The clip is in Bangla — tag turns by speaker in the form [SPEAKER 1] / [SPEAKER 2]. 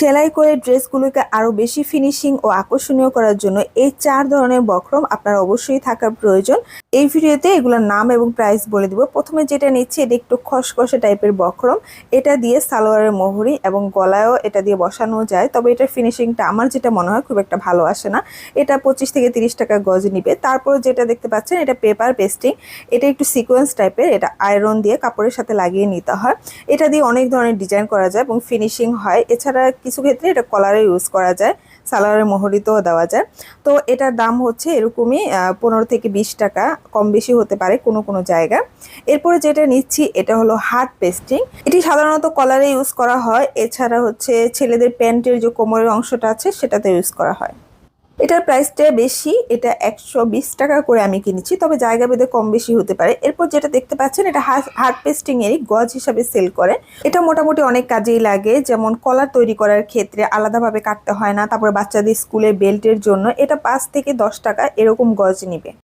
[SPEAKER 1] সেলাই করে ড্রেসগুলোকে আরও বেশি ফিনিশিং ও আকর্ষণীয় করার জন্য এই চার ধরনের বক্রম আপনার অবশ্যই থাকার প্রয়োজন। এই ভিডিওতে এগুলোর নাম এবং প্রাইস বলে দিব। প্রথমে যেটা নিচ্ছি, এটা একটু খসখসে টাইপের বক্রম। এটা দিয়ে সালোয়ারের মোহরি এবং গলায়ও এটা দিয়ে বসানো যায়। তবে এটার ফিনিশিংটা আমার যেটা মনে হয় খুব একটা ভালো আসে না। এটা পঁচিশ থেকে তিরিশ টাকা গজ নিবে। তারপর যেটা দেখতে পাচ্ছেন, এটা পেপার পেস্টিং এটা একটু সিকোয়েন্স টাইপের এটা আয়রন দিয়ে কাপড়ের সাথে লাগিয়ে নিতে হয়। এটা দিয়ে অনেক ধরনের ডিজাইন করা যায় এবং ফিনিশিং হয়। এছাড়া কিছু ক্ষেত্রে এটা কলারে ইউজ করা যায়, সালোয়ারের মোহরিতেও দেওয়া যায়। তো এটার দাম হচ্ছে এরকমই পনেরো থেকে বিশ টাকা, কম বেশি হতে পারে কোনো কোনো জায়গা এরপরে যেটা নিচ্ছি, এটা হলো হার্ট পেস্টিং এটি সাধারণত কলারে ইউজ করা হয়, এছাড়া হচ্ছে ছেলেদের প্যান্টের যে কোমরের অংশটা আছে, সেটাতে ইউজ করা হয়। এটার প্রাইসটা বেশি, এটা একশো বিশ টাকা করে আমি কিনেছি, তবে জায়গা বেঁধে কম বেশি হতে পারে। এরপর যেটা দেখতে পাচ্ছেন, এটা হার্ড পেস্টিং এরই গজ হিসাবে সেল করে এটা মোটামুটি অনেক কাজেই লাগে, যেমন কলার তৈরি করার ক্ষেত্রে আলাদাভাবে কাটতে হয় না, তারপরে বাচ্চাদের স্কুলে বেল্টের জন্য এটা পাঁচ থেকে দশ টাকা এরকম গজ নিবে।